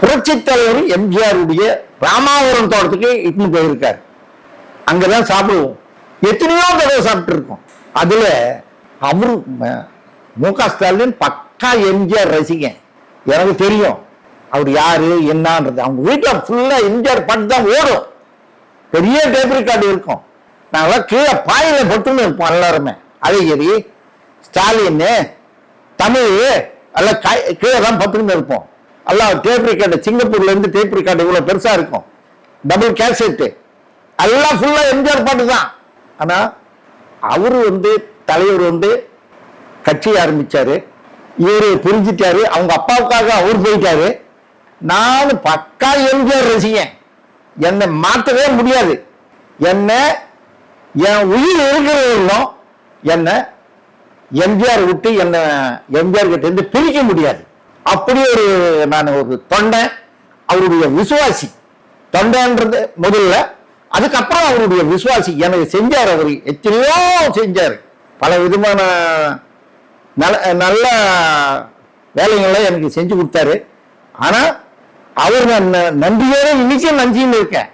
புரட்சி தலைவர் எம்ஜிஆருடைய ராமாவரம் தோட்டத்துக்கு இட்டுன்னு போயிருக்காரு. அங்கதான் சாப்பிடுவோம். எத்தனையோ தடவை சாப்பிட்டு இருக்கோம் அதுல அவரு மு க ஸ்டாலின் பக்கா எம்ஜிஆர் ரசிகன். எனக்கு தெரியும். அவர் யாரு என்னன்றது. அவங்க வீட்டில் ஃபுல்லா எம்ஜிஆர் பாட்டு தான் ஓடும். பெரிய டேப் ரெக்கார்டு இருக்கும். நாங்களாம் கீழே பாயில பட்டுன்னு இருப்போம் எல்லாருமே. அழகிரி ஸ்டாலின் தமிழ் எல்லாம் கை- கீழே தான் பட்டுன்னு இருப்போம். எல்லாம் டேப் ரெக்கார்டு சிங்கப்பூர்ல இருந்து டேப் ரெக்கார்டு இவ்வளவு பெருசா இருக்கும். டபுள் கேசெட்டு எல்லாம் ஃபுல்லா எம்ஜிஆர் பாட்டு தான். ஆனா அவரு வந்து தலைவர் வந்து கட்சி ஆரம்பிச்சாரு. இவரு புரிஞ்சிட்டாரு. அவங்க அப்பாவுக்காக அவர் போயிட்டாரு. நான் பக்கா எம்ஜிஆர் ரசிகன். என்னை மாற்றவே முடியாது. என்ன என் உயிர் இருக்கிறவர்களும் என்ன எம்ஜிஆர் விட்டு என்ன எம்ஜிஆர் கிட்ட இருந்து பிரிக்க முடியாது. அப்படி ஒரு நான் ஒரு தொண்டை அவருடைய விசுவாசி. தொண்டைன்றது முதல்ல அதுக்கப்புறம் அவருடைய விசுவாசி. எனக்கு செஞ்சார் அவர் எத்தனையோ செஞ்சார். பல விதமான நல்ல நல்ல வேலைகளை எனக்கு செஞ்சு கொடுத்தாரு. ஆனால் அவர் நான் ந- நன்றியோட இன்னைக்கும் நன்றின்னு இருக்கேன்.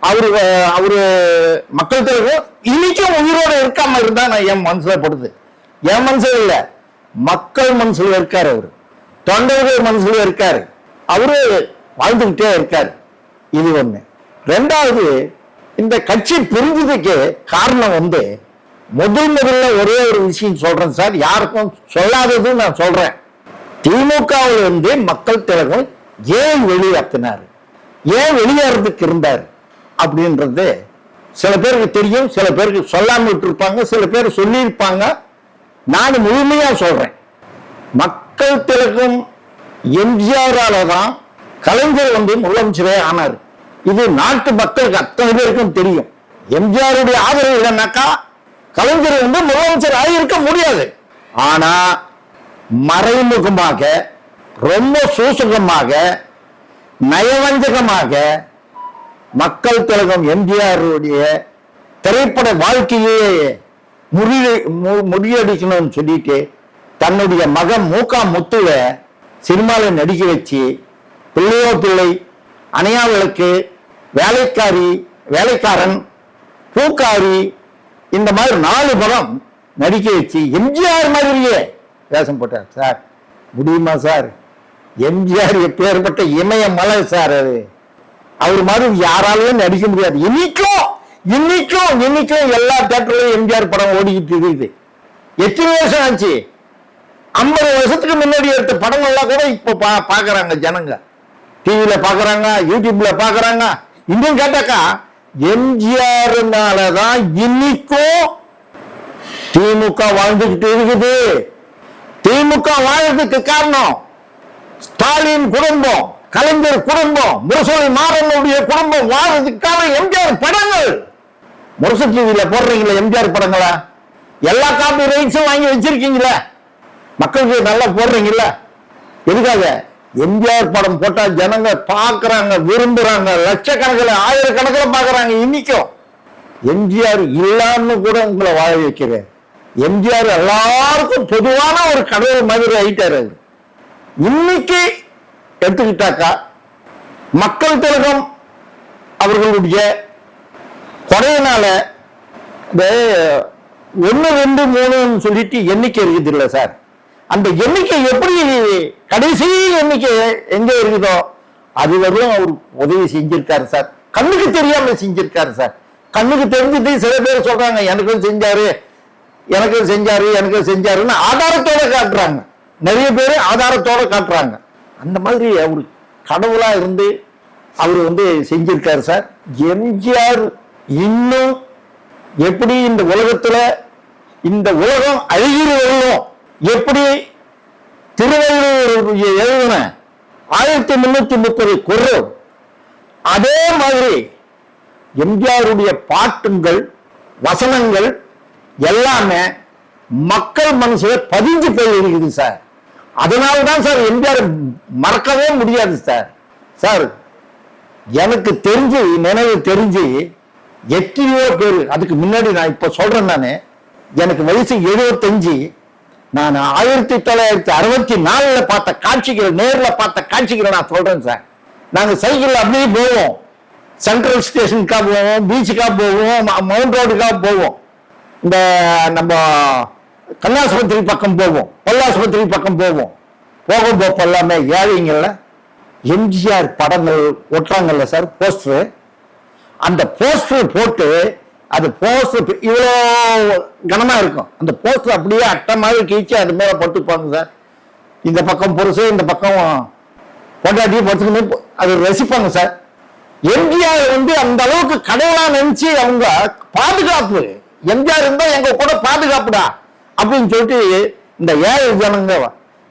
அவரு அவரு மக்கள் தலைவர் இன்னைக்கும் உயிரோட இருக்காம இருந்தா நான் என் மனசுல படுது. என் மனசுல இல்லை மக்கள் மனசுல இருக்கார் அவரு. தொண்டர்கள் மனசுல இருக்காரு. அவரு வாழ்ந்துகிட்டே இருக்காரு. இது ஒண்ணு. ரெண்டாவது இந்த கட்சி பிரிஞ்சதுக்கு காரணம் வந்து முதல் முதல்ல ஒரே ஒரு விஷயம் சொல்றேன் சார். யாருக்கும் சொல்லாதது நான் சொல்றேன். திமுகவில் இருந்து மக்கள் திலகம் ஏன் வெளியேற்றினார்? ஏன் வெளியேறதுக்கு இருந்தார்? அப்படின்றது சில பேருக்கு தெரியும் சில பேருக்கு சொல்லாம விட்டுருப்பாங்க சில பேர் சொல்லியிருப்பாங்க. நான் முழுமையா சொல்றேன். மக்கள் திலகம் எம்ஜிஆரால தான் கலைஞர் வந்து முதலமைச்சரே ஆனார். இது நாட்டு மக்களுக்கு அத்தனை பேருக்கும் தெரியும். எம்ஜிஆருடைய ஆதரவு இல்லைன்னாக்கா கலைஞர் வந்து முதலமைச்சர் ஆகியிருக்க முடியாது. ஆனா மறைமுகமாக ரொம்ப சூசகமாக நயவஞ்சகமாக மக்கள் திலகம் எம்ஜிஆருடைய திரைப்பட வாழ்க்கையே முறிய மு- முறியடிக்கணும்னு சொல்லிட்டு தன்னுடைய மகன் மூக்கா முத்துவை சினிமாவில் நடிக்க வச்சு பிள்ளையோ பிள்ளை அணையாவளுக்கு வேலைக்காரி வேலைக்காரன் பூக்காரி இந்த மாதிரி நாலு படம் நடிக்க வச்சு எம்ஜிஆர் மாதிரியே வேஷம் போட்டார் சார். முடியுமா சார்? எம்ஜிஆர் எப்பேற்பட்ட இமய மலை சார் அது. அவர் மாதிரி யாராலையும் நடிக்க முடியாது. இன்னைக்கும் இன்னைக்கும் இன்னைக்கும் எல்லா தேட்டர்லையும் எம்ஜிஆர் படம் ஓடிக்கிட்டு இருக்குது. எத்தனை வருஷம் ஆச்சு? ஐம்பது வருஷத்துக்கு முன்னாடி எடுத்த படங்கள்லாம் கூட இப்போ பா பார்க்குறாங்க ஜனங்க. டிவியில் பார்க்குறாங்க யூடியூப்பில் பார்க்குறாங்க இன்னும் கேட்டாக்கா எம்ஜிஆர்னால தான் இன்னைக்கும் திமுக வாழ்ந்துக்கிட்டு இருக்குது. திமுக வாழ்றதுக்கு காரணம் ஸ்டாலின் குடும்பம் கலைஞர் குடும்பம் முரசொலி மாறனுடைய குடும்பம் வாழ்றதுக்கான எம்ஜிஆர் படங்கள். முரசு டிவியில போடுறீங்களா எம்ஜிஆர் படங்களா? எல்லா காப்பி ரைட்ஸும் வாங்கி வச்சிருக்கீங்களா? மக்களுக்கு நல்லா போடுறீங்கல்ல? எதுக்காக? எம்ஜிஆர் படம் போட்டா ஜனங்க பாக்குறாங்க விரும்புறாங்க. லட்சக்கணக்கில் ஆயிரக்கணக்கில் பாக்குறாங்க இன்னைக்கும் எம்ஜிஆர் இல்லான்னு கூட உங்களை வாழ வைக்கிறேன். எம்ஜிஆர் எல்லாருக்கும் பொதுவான ஒரு கடவுள் மாதிரி ஆயிட்டாரு அவரு. இன்னைக்கு எடுத்துக்கிட்டாக்கா மக்கள் திலகம் அவர்களுடைய கொடையினால இந்த ஒன்று ரெண்டு மூணுன்னு சொல்லிட்டு எண்ணிக்கை இருக்குது இல்லை சார்? அந்த எண்ணிக்கை எப்படி கடைசி எண்ணிக்கை எங்க இருக்குதோ அது வரையும் அவர் உதவி செஞ்சிருக்காரு சார். கண்ணுக்கு தெரியாம செஞ்சிருக்காரு சார். கண்ணுக்கு தெரிஞ்சுட்டு சில பேர் சொல்றாங்க எனக்கும் செஞ்சாரு எனக்கும் செஞ்சாரு எனக்கும் செஞ்சாருன்னு ஆதாரத்தோட காட்டுறாங்க. நிறைய பேர் ஆதாரத்தோட காட்டுறாங்க. அந்த மாதிரி அவர் கடவுளா இருந்து அவர் வந்து செஞ்சிருக்காரு சார். எம்ஜிஆர் இன்னும் எப்படி இந்த உலகத்துல இந்த உலகம் அழுகிற வரலும் எப்படி திருவள்ளுவர் எழுதின ஆயிரத்தி முன்னூத்தி முப்பது குரல் அதே மாதிரி எம்ஜிஆருடைய பாட்டுங்கள் வசனங்கள் எல்லாமே மக்கள் மனசுல பதிஞ்சு போய் இருக்குது சார். அதனால தான் சார் எம்ஜிஆர் மறக்கவே முடியாது சார். சார் எனக்கு தெரிஞ்சு நினைவு தெரிஞ்சு எத்தனையோ பேர் அதுக்கு முன்னாடி நான் இப்ப சொல்றேன் நானு எனக்கு வயசு எழுபத்தஞ்சு நான் ஆயிரத்தி தொள்ளாயிரத்தி அறுபத்தி நாலுல பார்த்த காட்சிகள் நேரில் பார்த்த காட்சிகளை நான் சொல்றேன் சார். நாங்கள் சைக்கிள் அப்படியே போவோம். சென்ட்ரல் ஸ்டேஷனுக்காக போவோம் பீச்சுக்காக போவோம் மவுண்ட் ரோடுக்காக போவோம். இந்த நம்ம கல்லாஸ்பத்திரி பக்கம் போவோம் பல்லாஸ்பத்திரி பக்கம் போவோம். போகும் போப்ப எல்லாமே ஏழைங்கள்ல எம்ஜிஆர் படங்கள் ஒட்டுறாங்கல்ல சார் போஸ்டரு அந்த போஸ்டர் போட்டு அது போஸ்டர் இவ்வளோ கனமா இருக்கும். அந்த போஸ்டர் அப்படியே அட்டை மாதிரி கீழ்ச்சி அது மேல போட்டுப்பாங்க சார். இந்த பக்கம் பொருசு இந்த பக்கம் பொண்டாட்டியும் பொறுத்துக்கணும் அது ரசிப்பாங்க சார். எம்ஜிஆர் வந்து அந்த அளவுக்கு கடவுளா நினைச்சு அவங்க பாதுகாப்பு எம்ஜிஆர் இருந்தா எங்க கூட பாதுகாப்புடா அப்படின்னு சொல்லிட்டு இந்த ஏழை ஜனங்க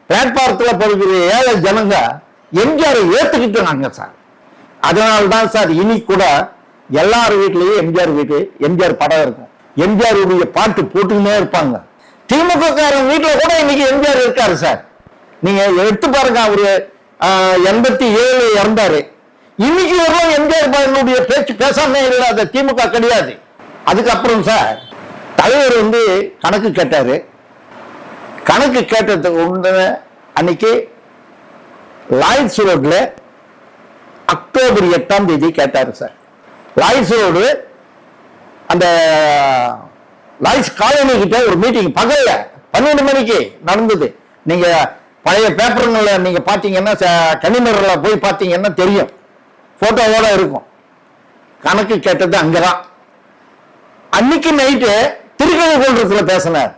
பிளாட்பாரத்தில் பிறகு ஏழை ஜனங்க எம்ஜிஆரை நாங்கள் சார். அதனால தான் சார் இனி கூட எல்லார் வீட்லயும் எம்ஜிஆர் வீட்டு எம்ஜிஆர் படம் இருக்கும். எம்ஜிஆர் உடைய பாட்டு போட்டுக்கினே இருப்பாங்க. திமுக காரன் வீட்டுல கூட இன்னைக்கு எம்ஜிஆர் இருக்காரு சார். நீங்க எடுத்து பாருங்க அவரு எண்பத்தி ஏழு இறந்தாரு. இன்னைக்கு வரலாம் எம்ஜிஆர் பாருடைய பேச்சு பேசாம இல்லாத திமுக கிடையாது. அதுக்கப்புறம் சார் தலைவர் வந்து கணக்கு கேட்டாரு. கணக்கு கேட்டதுக்கு உடனே அன்னைக்கு லாய்ட்ஸ் ரோட்ல அக்டோபர் எட்டாம் தேதி கேட்டாரு சார். லாய்ஸ் ரோடு அந்த லாய்ஸ் காலனி கிட்ட ஒரு மீட்டிங் பகல்ல பன்னெண்டு மணிக்கு நடந்தது. நீங்க பழைய பேப்பருங்களை நீங்க பாத்தீங்கன்னா கனிமரில் போய் பார்த்தீங்கன்னா தெரியும். போட்டோவோட இருக்கும். கணக்கு கேட்டது அங்கதான். அன்னைக்கு நைட்டு திருக்கழி குன்றத்தில் பேசினார்.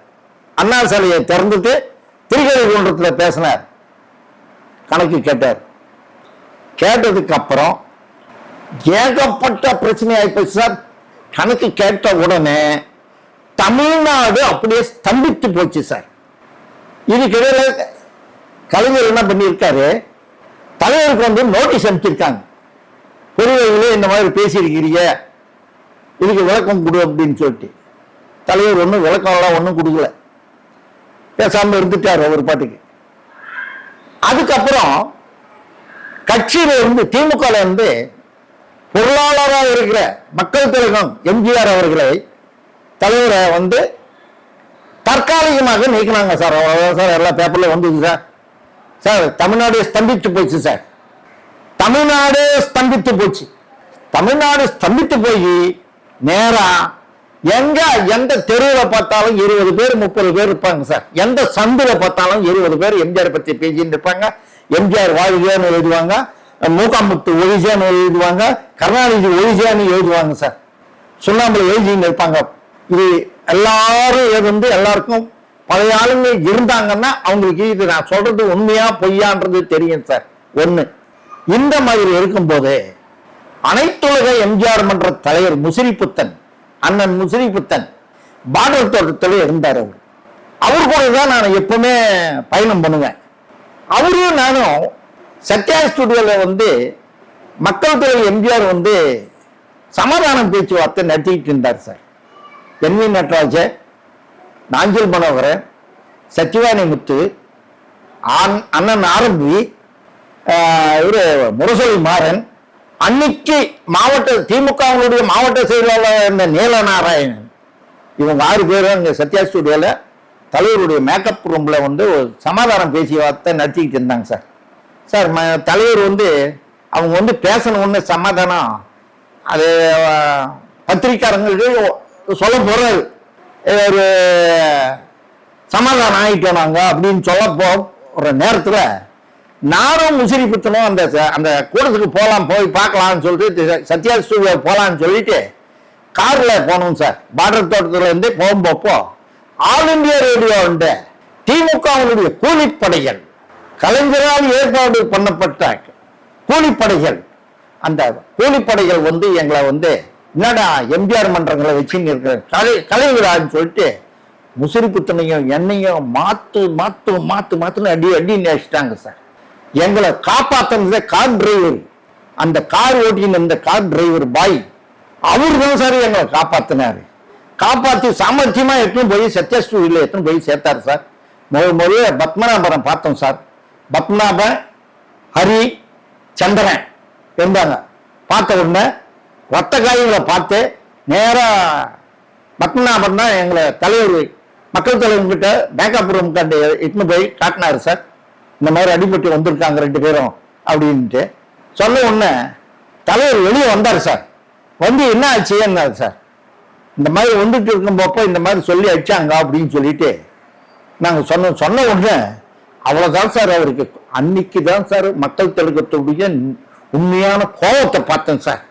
அண்ணா சாலையை திறந்துட்டு திருக்கழி குன்றத்தில் பேசினார். கணக்கு கேட்டார். கேட்டதுக்கு அப்புறம் ஏகப்பட்ட பிரச்சனை ஆயிப்போச்சு சார். கணக்கு கேட்ட உடனே தமிழ்நாடு அப்படியே ஸ்தம்பித்து போச்சு சார். இதுக்கிடையில கலைஞர் என்ன பண்ணியிருக்காரு? தலைவருக்கு வந்து நோட்டீஸ் அனுப்பிச்சிருக்காங்க. பொறியியலே இந்த மாதிரி பேசியிருக்கிறீங்க. இதுக்கு விளக்கம் கொடு அப்படின்னு சொல்லிட்டு. தலைவர் ஒன்றும் விளக்கம்லாம் ஒன்றும் கொடுக்கல. பேசாமல் இருந்துட்டார் அவர் பாட்டுக்கு. அதுக்கப்புறம் கட்சியில இருந்து திமுகல இருந்து பொருளாளராக இருக்கிற மக்கள் திலகம் எம்ஜிஆர் அவர்களை தலைவரை வந்து தற்காலிகமாக நீக்கினாங்க சார். சார். எல்லா பேப்பர்ல வந்தது சார். சார் தமிழ்நாடு ஸ்தம்பித்து போச்சு சார். தமிழ்நாடு ஸ்தம்பித்து போச்சு. தமிழ்நாடு ஸ்தம்பித்து போய் நேரா எங்க எந்த தெருவில் பார்த்தாலும் இருபது பேர் முப்பது பேர் இருப்பாங்க சார். எந்த சந்தில் பார்த்தாலும் இருபது பேர் எம்ஜிஆர் பத்தி பேசின்னு இருப்பாங்க. எம்ஜிஆர் வாழ்கைன்னு எழுதுவாங்க. மூக்காமுத்து ஒழிஜான்னு எழுதுவாங்க கருணாநிதி ஒழிஜான்னு எழுதுவாங்க சார். சுண்ணாம்புல எழுதின்னு இருப்பாங்க. இது எல்லாரும் இது வந்து எல்லாருக்கும் பழைய ஆளுங்க இருந்தாங்கன்னா அவங்களுக்கு இது நான் சொல்றது உண்மையா பொய்யான்றது தெரியும் சார். ஒண்ணு. இந்த மாதிரி இருக்கும்போது அனைத்துலக எம்ஜிஆர் மன்ற தலைவர் முசிறிப்புத்தன் அண்ணன் முசிறிப்புத்தன் பாடல் தோட்டத்தில் இருந்தார் அவர். அவர் கூட தான் நான் எப்பவுமே பயணம் பண்ணுவேன். அவரும் நானும் சத்யா ஸ்டுடியோவில் வந்து மக்கள் தலைவர் எம்ஜிஆர் வந்து சமாதானம் பேச்சுவார்த்தை நடத்திக்கிட்டு இருந்தார் sir. N V Natarajan Nanjil Manoharan Sathyavani Muthu on- அண்ணன் ஆரம்பி இவரு முரசொலி மாறன் அன்னைக்கு மாவட்ட திமுகவுடைய மாவட்ட செயலாளர் இருந்த நீல நாராயணன் இவங்க ஆறு பேரும் இங்கே சத்யா ஸ்டுடியோவில் தலைவருடைய மேக்கப் ரூமில் வந்து ஒரு சமாதானம் பேசி வார்த்தை நடத்திக்கிட்டு இருந்தாங்க சார். சார் ம- தலைவர் வந்து அவங்க வந்து பேசணும்னு சமாதானம் அது அஹ், பத்திரிக்காரங்களுக்கு சொல்ல போறாரு. ஒரு சமாதானம் ஆகிட்டோம் நாங்கள் அப்படின்னு சொல்ல போ ஒரு நானும் முசிறி புத்தனும் அந்த அந்த கூட்டத்துக்கு போகலாம் போய் பார்க்கலாம்னு சொல்லிட்டு சத்யா ஸ்டூடியோ போகலான்னு சொல்லிட்டு காரில் போனோம் சார். பார்டர் தோட்டத்துலேருந்து போகும்போப்போ ஆல் இந்தியா ரேடியோ உண்டு திமுகவினுடைய கூலிப்படைகள் கலைஞரால் ஏற்பாடு பண்ணப்பட்ட கூலிப்படைகள். அந்த கூலிப்படைகள் வந்து எங்களை வந்து என்னடா எம்ஜிஆர் மன்றங்களை வச்சுன்னு இருக்கிற கலை கலைவிழான்னு சொல்லிட்டு முசிறி புத்தனையும் என்னையும் மாத்து மாத்து மாத்து மாத்துன்னு அடி அடி நேசிட்டாங்க சார். எங்களை காப்பாத்தினதே கார் டிரைவர். அந்த கார் ஓட்டின்னு இருந்த கார் டிரைவர் பாய் அவர் தான் சார் எங்களை காப்பாத்தினாரு. காப்பாத்தி சாமர்த்தியமா எடுத்துன்னு போய் சத்யா ஸ்டூடியோல எடுத்துன்னு போய் சேர்த்தாரு சார். முதல் முதல்ல பத்மநாபுரம் பார்த்தோம் சார். பத்மநாபன் ஹரி சந்திரன் இருந்தாங்க பார்த்த உடனே ரத்த காயங்களை பார்த்து நேராக பத்மநாபன் தான் எங்களை தலைவர் மக்கள் தலைவர்கிட்ட பேக்கப் ரூம் கண்டு இட்டுன்னு போய் காட்டினாரு சார். இந்த மாதிரி அடிபட்டு வந்திருக்காங்க ரெண்டு பேரும் அப்படின்ட்டு. சொன்ன உடனே தலைவர் வெளியே வந்தார் சார். வந்து என்ன ஆச்சு என்னார் சார்? இந்த மாதிரி வந்துட்டு இருக்கும்போப்போ இந்த மாதிரி சொல்லி அடிச்சாங்க அப்படின்னு சொல்லிட்டு நாங்கள் சொன்ன சொன்ன உடனே அவ்வளோதான் சார் அவருக்கு. அன்னைக்கு தான் சார் மக்கள் தெலுங்கத்துடைய உண்மையான கோபத்தை பார்த்தேன் சார்.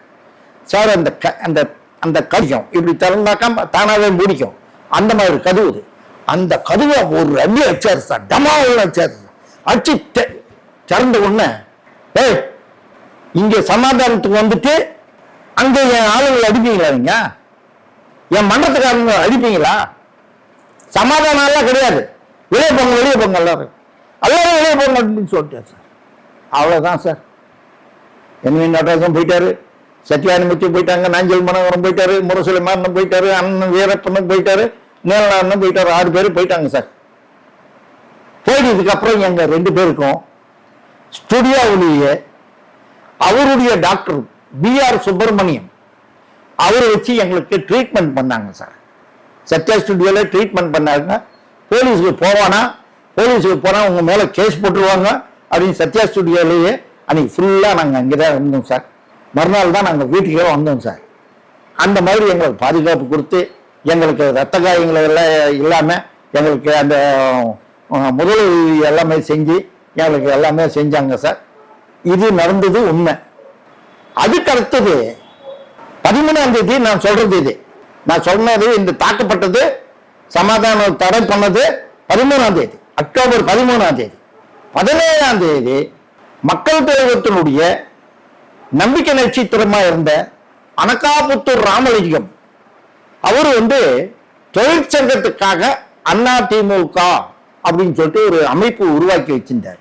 சார் அந்த க அந்த அந்த கடிக்கும் இப்படி திறந்தாக்கா தானாகவே முடிக்கும் அந்த மாதிரி கதவு. இது. அந்த கதவை ஒரு அடி அடிச்சார் சார். டமாவில் அடிச்சார் சார். அடிச்சு திறந்த உடனே ஏய் இங்க சமாதானத்துக்கு வந்துட்டு அங்க என் ஆளுங்களை அடிப்பீங்களா நீங்க? என் மன்றத்துக்காரங்க அடிப்பீங்களா? சமாதானம் எல்லாம் கிடையாது. வெளியே போங்க வெளியே போங்க எல்லாரும். எல்லாரும் வெளியே போங்க அப்படின்னு சொல்லிட்டேன் சார். அவ்வளோதான் சார். என்வி நடராஜன் போயிட்டாரு. சத்யானுமூர்த்தி போயிட்டாங்க நாஞ்சல் மனோகரம் போயிட்டாரு முரசொலி மாறனும் போயிட்டாரு அண்ணன் வீரப்பனும் போயிட்டாரு நீலநாதனும் போயிட்டாரு ஆறு பேர் போயிட்டாங்க சார். போயிட்டதுக்கு அப்புறம் எங்க ரெண்டு பேருக்கும் ஸ்டுடியோவிலேயே அவருடைய டாக்டர் பிஆர் சுப்பிரமணியம் அவரை வச்சு எங்களுக்கு ட்ரீட்மெண்ட் பண்ணாங்க சார். சத்யா ஸ்டுடியோவில் ட்ரீட்மெண்ட் பண்ணாங்க போலீஸுக்கு போவானா போலீஸுக்கு போனால் உங்கள் மேலே கேஸ் போட்டுருவாங்க அப்படின்னு சத்யா ஸ்டுடியோலேயே அன்றைக்கி ஃபுல்லாக நாங்கள் அங்கே தான் இருந்தோம் சார். மறுநாள் தான் நாங்கள் வீட்டுக்கே வந்தோம் சார். அந்த மாதிரி எங்களுக்கு பாதுகாப்பு கொடுத்து எங்களுக்கு ரத்த காயங்கள் எல்லாம் இல்லாமல் எங்களுக்கு அந்த முதலுதவி எல்லாமே செஞ்சு எங்களுக்கு எல்லாமே செஞ்சாங்க சார். இது நடந்தது உண்மை. அதுக்கு அடுத்தது பதிமூணாம் தேதி நான் சொல்றது இது. நான் சொன்னது இந்த தாக்கப்பட்டது சமாதானம் தடை பண்ணது பதிமூணாம் தேதி. அக்டோபர் பதிமூணாம் தேதி. பதினேழாம் தேதி மக்கள் தலைவத்தினுடைய நம்பிக்கை நட்சத்திரமா இருந்த அனகாபுத்தூர் ராமலிங்கம். அவர் வந்து தொழிற்சங்கத்துக்காக அண்ணா திமுக அப்படின்னு சொல்லிட்டு ஒரு அமைப்பு உருவாக்கி வச்சிருந்தார்.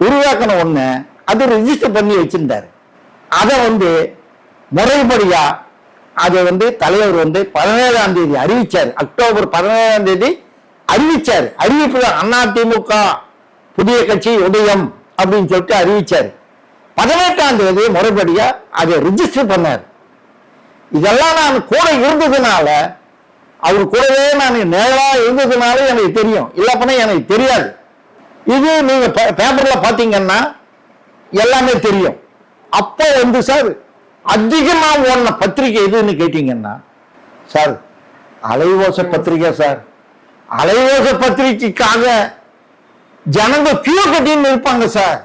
உருவாக்கின உடனே அது ரிஜிஸ்டர் பண்ணி வச்சிருந்தார். அதை வந்து முறைப்படியா அதை வந்து தலைவர் வந்து பதினேழாம் தேதி அறிவிச்சார். அக்டோபர் பதினேழாம் தேதி அறிவிச்சார். அறிவிப்பு அண்ணா திமுக புதிய கட்சி உதயம் அப்படின்னு சொல்லிட்டு அறிவிச்சார். பதினெட்டாம் தேதி முறைப்படியா அதை ரிஜிஸ்டர் பண்ணார். இதெல்லாம் நான் கூட இருந்ததுனால அவர் கூடவே நான் நேரா இருந்ததுனால எனக்கு தெரியும். இல்லப்பனா எனக்கு தெரியாது. இது நீங்க பே- பேப்பர்ல பாத்தீங்கன்னா எல்லாமே தெரியும். அப்போ வந்து சார் அதிகமாக ஓடின பத்திரிகை எதுன்னு கேட்டீங்கன்னா சார் அலைவோச பத்திரிகை சார். அலைவோச பத்திரிகைக்காக ஜனங்க கியூ கட்டின்னு இருப்பாங்க சார்.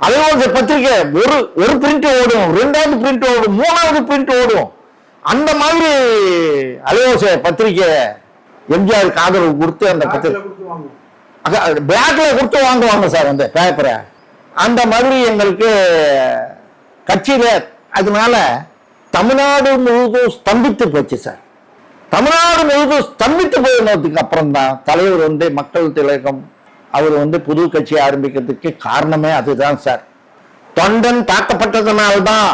அலைவோச பத்திரிகை ஒரு ஒரு பிரிண்ட் ஓடும் ரெண்டாவது பிரிண்ட் ஓடும் மூணாவது பிரிண்ட் ஓடும். அந்த மாதிரி அலைவோச பத்திரிகை எம்ஜிஆருக்கு ஆதரவு கொடுத்து அந்த பத்திரிகை காசுல கொடுத்து வாங்குவாங்க சார் அந்த பேப்பரை அந்த மாதிரி எங்களுக்கு கட்சியில அதனால தமிழ்நாடு முழுதும் ஸ்தம்பித்து போச்சு சார். தமிழ்நாடு முழுதும் ஸ்தம்பித்து போனதுக்கு அப்புறம் தான் தலைவர் வந்து மக்கள் திலகம் அவர் வந்து புது கட்சி ஆரம்பிக்கிறதுக்கு காரணமே அதுதான் சார். தொண்டன் தாக்கப்பட்டதுனால்தான்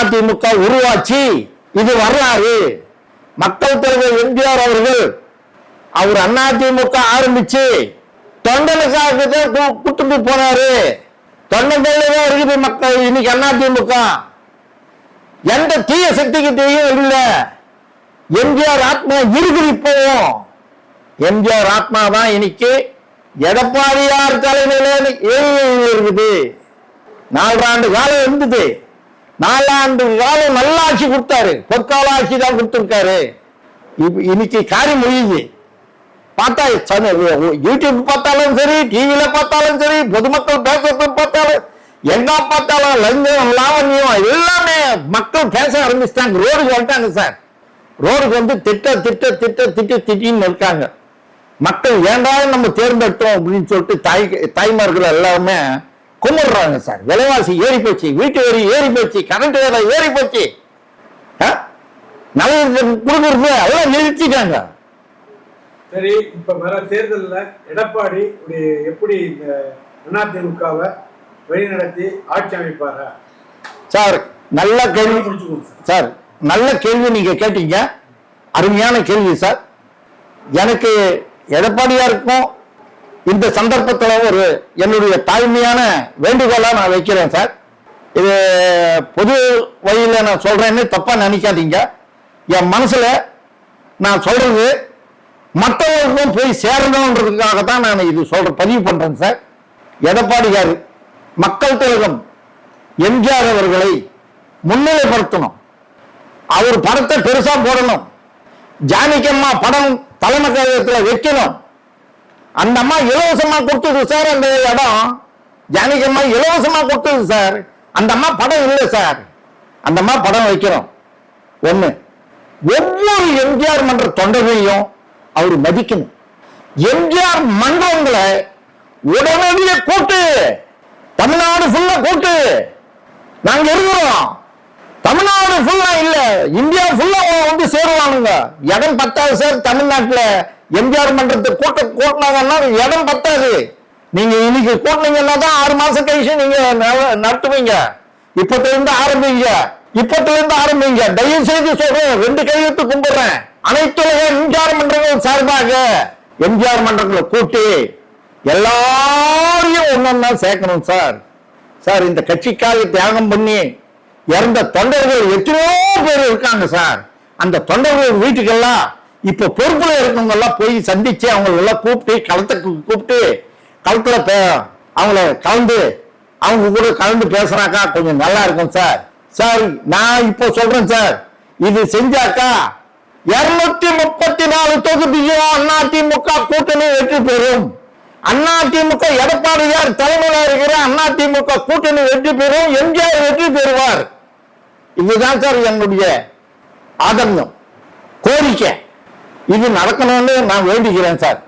அதிமுக உருவாச்சு. இது வரலாறு. மக்கள் தலைவர் எம்ஜிஆர் அவர்கள் அவர் அதிமுக ஆரம்பிச்சு தொண்டனுக்காக கூட்டு போனாரு. தொண்டன் தான் இருக்குது மக்கள். இன்னைக்கு அதிமுக. எந்த தீய சக்திக்கு தெரியும் இல்லை. எம்ஜிஆர் ஆத்மா இருக்குது இப்போவும் எம்ஜிஆர் ஆத்மா தான் இன்னைக்கு எடப்பாடியார் தலைமையில இருக்குது நாலாண்டு காலம் இருந்தது. நாலாண்டு காலம் நல்லாட்சி கொடுத்தாரு. பொற்கால ஆட்சி தான் கொடுத்துருக்காரு. இன்னைக்கு காரியம் முடியுது பார்த்தா யூடியூப் பார்த்தாலும் சரி டிவியில பார்த்தாலும் சரி பொதுமக்கள் பேசுறது பார்த்தாலும் எங்க பார்த்தாலும் லஞ்சம் லாவண்யம் எல்லாமே மக்கள் பேச ஆரம்பிச்சிட்டாங்க. ரோடு சொல்லிட்டாங்க சார். ரோடுக்கு வந்து திட்ட திட்ட திட்ட திட்ட திட்டின்னு இருக்காங்க. மக்கள் ஏண்டா நம்ம தேர்ந்தெடுத்தோம் அப்படின்னு சொல்லிட்டு தாய் தாய்மார்கள் எல்லாருமே கும்பிடுறாங்க சார். விலைவாசி ஏறி போச்சு. வீட்டு வரி ஏறி போச்சு. கரண்ட் வேலை ஏறி போச்சு. ஆ? நல்லது கொடுக்குறது அதெல்லாம் நிறுத்திட்டாங்க. சரி இப்ப வர தேர்தல்ல எடப்பாடி எப்படி இந்த அதிமுகவை வழிநடத்தி ஆட்சி அமைப்பாரா? சார் நல்ல கேள்வி. சார். நல்ல கேள்வி நீங்க கேட்டீங்க. அருமையான கேள்வி சார். எனக்கு எடப்பாடியாருக்கும் இந்த சந்தர்ப்பத்தில் ஒரு என்னுடைய தாய்மையான வேண்டுகோளாக நான் வைக்கிறேன் சார். இது பொது வழியில் நான் சொல்றேன்னு தப்பா நினைக்காதீங்க. என் மனசுல நான் சொல்றது மற்றவர்களுக்கும் போய் சேரணுன்றதுக்காக தான் நான் இது சொல்ற பதிவு பண்றேன் சார். எடப்பாடியார் மக்கள் திலகம் எம்ஜிஆர் அவர்களை முன்னிலைப்படுத்தணும். அவர் படத்தை பெருசா போடணும். ஜானகியம்மா படம் தலைமை கழகத்தில் வைக்கணும். அந்த அம்மா இலவசமா கொடுத்தது சார் அந்த இடம். ஜானகியம்மா இலவசமா கொடுத்தது சார். அந்த அம்மா படம் இல்லை சார். அந்த அம்மா படம் வைக்கிறோம். ஒண்ணு ஒவ்வொரு எம்ஜிஆர் மன்ற தொண்டர்களையும் அவர் மதிக்கணும். எம்ஜிஆர் மன்றங்களை உடனடியே கூட்டு. தமிழ்நாடு ஃபுல்லா கூட்டு. நாங்க இருக்கிறோம். தமிழ்நாடு ஃபுல்லா இல்ல. இந்தியா ஃபுல்லா வந்து சேருவானுங்க. இடம் பத்தாது சார் தமிழ்நாட்டில் எம்ஜிஆர் மன்றத்தை கூட்ட கூட்டினாங்கன்னா இடம் பத்தாது. நீங்க இன்னைக்கு கூட்டினீங்கன்னா தான் ஆறு மாசம் கழிச்சு நீங்க நடத்துவீங்க. இப்பத்துல இருந்து ஆரம்பிங்க. இப்பத்துல இருந்து ஆரம்பிங்க. தயவு செய்து சொல்றேன் ரெண்டு கையெழுத்து கும்பிடுறேன். அனைத்துலக எம்ஜிஆர் மன்றங்கள் சார்பாக எம்ஜிஆர் மன்றங்களை கூட்டி எல்லாரையும் ஒன்னொன்னா சேர்க்கணும் சார் சார் இந்த கட்சிக்காக தியாகம் பண்ணி இறந்த தொண்டர்கள் எத்தனையோ பேர் இருக்காங்க சார். அந்த தொண்டர்கள் வீட்டுக்கெல்லாம் இப்ப பொறுப்புல இருக்கவங்க எல்லாம் போய் சந்திச்சு அவங்களெல்லாம் கூப்பிட்டு களத்துக்கு கூப்பிட்டு களத்துல அவங்கள கலந்து அவங்க கூட கலந்து பேசுறாக்கா கொஞ்சம் நல்லா இருக்கும் சார். சார் நான் இப்போ சொல்றேன் சார். இது செஞ்சாக்கா இருநூத்தி முப்பத்தி நாலு தொகுதியும் அண்ணா திமுக கூட்டணி வெற்றி பெறும். அண்ணா திமுக எடப்பாடியார் தலைமையில் இருக்கிற அண்ணா திமுக கூட்டணி வெற்றி பெறும். எம்ஜிஆர் வெற்றி பெறுவார். இதுதான் சார் என்னுடைய ஆதங்கம். கோரிக்கை. இது நடக்கணும்னு நான் வேண்டிக்கிறேன் சார்.